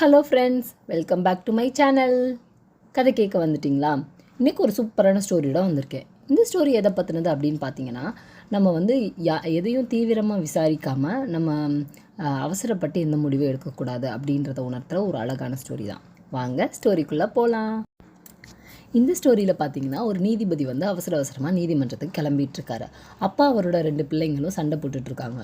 Hello friends welcome back to my channel கதை கேட்க வந்துட்டிங்களா? இன்றைக்கி ஒரு சூப்பரான ஸ்டோரியோட வந்திருக்கேன். இந்த ஸ்டோரி எதை பற்றினது அப்படின்னு பார்த்தீங்கன்னா நம்ம வந்து யா எதையும் தீவிரமாக விசாரிக்காமல் நம்ம அவசரப்பட்டு எந்த முடிவும் எடுக்கக்கூடாது அப்படின்றத உணர்த்துற ஒரு அழகான ஸ்டோரி தான். வாங்க ஸ்டோரிக்குள்ளே போகலாம் இந்த ஸ்டோரியில் பார்த்தீங்கன்னா ஒரு நீதிபதி வந்து அவசர அவசரமாக நீதிமன்றத்துக்கு கிளம்பிட்டு இருக்காரு அப்பா அவரோட ரெண்டு பிள்ளைங்களும் சண்டை போட்டுட்டு இருக்காங்க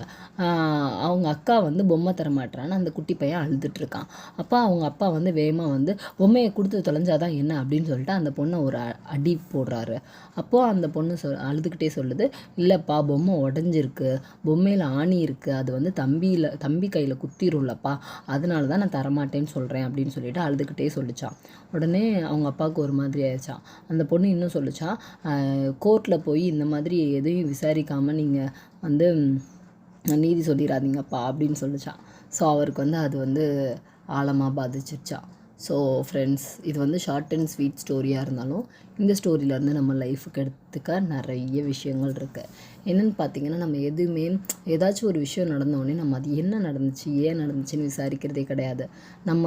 அவங்க அக்கா வந்து பொம்மை தரமாட்டுறான்னு அந்த குட்டி பையன் அழுதுட்டு இருக்கான் அப்பா அவங்க அப்பா வந்து வேகமாக வந்து பொம்மையை கொடுத்து தொலைஞ்சாதான் என்ன? அப்படின்னு சொல்லிட்டு அந்த பொண்ணை ஒரு அடி போடுறாரு. அப்போது அந்த பொண்ணு சொல் அழுதுகிட்டே சொல்லுது இல்லைப்பா பொம்மை உடஞ்சிருக்கு. பொம்மையில் ஆணி இருக்குது அது வந்து தம்பியில் தம்பி கையில் குத்திரும்லப்பா. அதனால தான் நான் தரமாட்டேன்னு சொல்கிறேன் அப்படின்னு சொல்லிட்டு அழுதுகிட்டே சொல்லிச்சான். உடனே அவங்க அப்பாவுக்கு ஒரு மாதிரி ஆயிடுச்சான் அந்த பொண்ணு இன்னும் சொல்லிச்சான் கோர்ட்டில் போய் இந்த மாதிரி எதையும் விசாரிக்காமல் நீங்கள் வந்து நீதி சொல்லிடாதீங்கப்பா அப்படின்னு சொல்லிச்சான் ஸோ அவருக்கு வந்து அது வந்து ஆழமாக பாதிச்சிருச்சான் ஸோ ஃப்ரெண்ட்ஸ் இது வந்து ஷார்ட் அண்ட் ஸ்வீட் ஸ்டோரியாக இருந்தாலும் இந்த ஸ்டோரியிலேருந்து நம்ம லைஃபுக்கு எடுத்துக்க நிறைய விஷயங்கள் இருக்குது என்னென்னு பார்த்தீங்கன்னா நம்ம எதுவுமே ஏதாச்சும் ஒரு விஷயம் நடந்தோடனே நம்ம அது என்ன நடந்துச்சு ஏன் நடந்துச்சுன்னு விசாரிக்கிறதே கிடையாது. நம்ம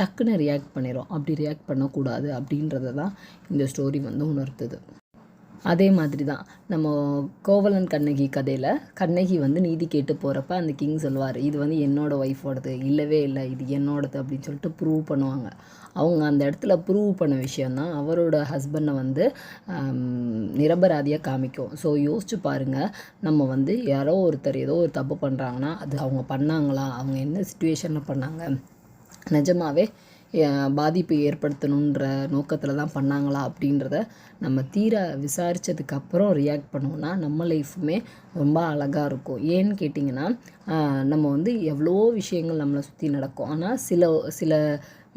டக்குன்னு ரியாக்ட் பண்ணிடும் அப்படி ரியாக்ட் பண்ணக்கூடாது அப்படின்றத தான் இந்த ஸ்டோரி வந்து உணர்த்துது. அதே மாதிரி தான் நம்ம கோவலன் கண்ணகி கதையில் கண்ணகி வந்து நீதி கேட்டு போகிறப்ப அந்த கிங் சொல்லுவார் இது வந்து என்னோடய ஒய்ஃபோடது இல்லவே இல்லை இது என்னோடது அப்படின்னு சொல்லிட்டு ப்ரூவ் பண்ணுவாங்க. அவங்க அந்த இடத்துல ப்ரூவ் பண்ண விஷயந்தான் அவரோட ஹஸ்பண்டை வந்து நிரபராதியாக காமிக்கும். ஸோ யோசிச்சு பாருங்கள் நம்ம வந்து யாரோ ஒருத்தர் ஏதோ ஒரு தப்பு பண்ணுறாங்கன்னா அது அவங்க பண்ணாங்களா? அவங்க என்ன சுச்சுவேஷனில் பண்ணாங்க? நிஜமாவே பாதிப்பை ஏற்படுத்தணுன்ற நோக்கத்தில் தான் பண்ணாங்களா அப்படின்றத நம்ம தீர விசாரித்ததுக்கப்புறம் ரியாக்ட் பண்ணோன்னா நம்ம லைஃப்புமே ரொம்ப அழகாக இருக்கும். ஏன்னு கேட்டிங்கன்னா நம்ம வந்து எவ்வளோ விஷயங்கள் நம்மளை சுற்றி நடக்கும். ஆனால் சில சில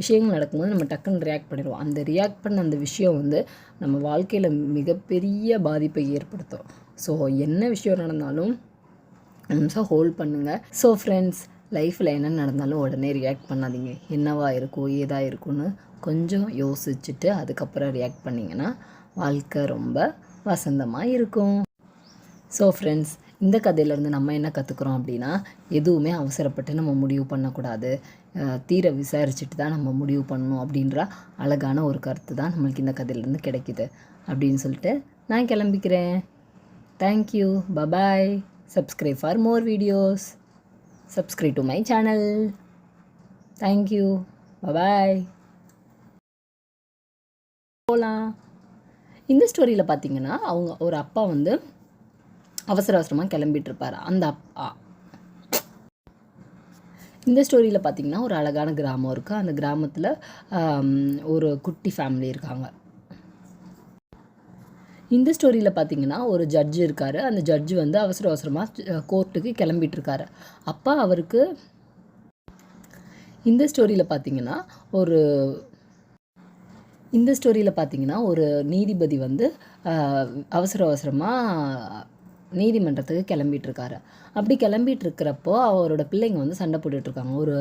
விஷயங்கள் நடக்கும்போது நம்ம டக்குன்னு ரியாக்ட் பண்ணிடுவோம். அந்த ரியாக்ட் பண்ண அந்த விஷயம் வந்து நம்ம வாழ்க்கையில் மிகப்பெரிய பாதிப்பை ஏற்படுத்தும். ஸோ என்ன விஷயம் நடந்தாலும் நிமிஷம் ஹோல்ட் பண்ணுங்கள் ஸோ ஃப்ரெண்ட்ஸ் லைஃப்பில் என்ன நடந்தாலும் உடனே ரியாக்ட் பண்ணாதீங்க. என்னவா இருக்கும் ஏதாக இருக்கும்னு கொஞ்சம் யோசிச்சுட்டு அதுக்கப்புறம் ரியாக்ட் பண்ணிங்கன்னா வாழ்க்கை ரொம்ப வசந்தமாக இருக்கும். ஸோ ஃப்ரெண்ட்ஸ் இந்த கதையிலேருந்து நம்ம என்ன கற்றுக்குறோம் அப்படின்னா எதுவுமே அவசரப்பட்டு நம்ம முடிவு பண்ணக்கூடாது. தீர விசாரிச்சுட்டு தான் நம்ம முடிவு பண்ணணும் அப்படின்ற அழகான ஒரு கருத்து தான் நம்மளுக்கு இந்த கதையிலேருந்து கிடைக்குது அப்படின்னு சொல்லிட்டு நான் கிளம்பிக்கிறேன். Thank you bye bye subscribe for more videos subscribe to my channel. Thank you. Bye bye போகலாம் இந்த ஸ்டோரியில் பார்த்தீங்கன்னா அவங்க ஒரு அப்பா வந்து அவசர அவசரமாக கிளம்பிட்டு இருப்பார் அந்த அப்பா இந்த ஸ்டோரியில் பார்த்தீங்கன்னா ஒரு அழகான கிராமம் இருக்குது அந்த கிராமத்தில் ஒரு குட்டி ஃபேமிலி இருக்காங்க. இந்த ஸ்டோரியில் பார்த்தீங்கன்னா ஒரு ஜட்ஜு இருக்கார். அந்த ஜட்ஜு வந்து அவசர அவசரமாக கோர்ட்டுக்கு கிளம்பிட்டுருக்காரு. அப்போ அவருக்கு இந்த ஸ்டோரியில் பார்த்தீங்கன்னா ஒரு இந்த ஸ்டோரியில் பார்த்தீங்கன்னா ஒரு நீதிபதி வந்து அவசர அவசரமாக நீதிமன்றத்துக்கு கிளம்பிட்டுருக்காரு. அப்படி கிளம்பிட்டு இருக்கிறப்போ அவரோட பிள்ளைங்க வந்து சண்டை போட்டுட்ருக்காங்க ஒரு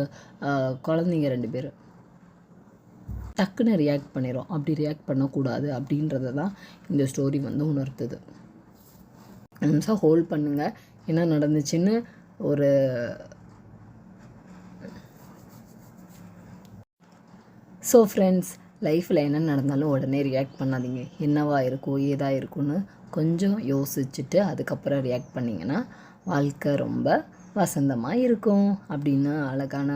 குழந்தைங்க ரெண்டு பேர். டக்குன்னு ரியாக்ட் பண்ணிடும் அப்படி ரியாக்ட் பண்ணக்கூடாது அப்படின்றத தான் இந்த ஸ்டோரி வந்து உணர்த்துது. நிமிஷம் ஹோல்ட் பண்ணுங்கள் என்ன நடந்துச்சுன்னு ஒரு ஸோ ஃப்ரெண்ட்ஸ் லைஃப்பில் என்ன நடந்தாலும் உடனே ரியாக்ட் பண்ணாதீங்க. என்னவா இருக்கும் ஏதாக இருக்கும்னு கொஞ்சம் யோசிச்சுட்டு அதுக்கப்புறம் ரியாக்ட் பண்ணிங்கன்னா வாழ்க்கை ரொம்ப வசந்தமாக இருக்கும் அப்படின்னு அழகான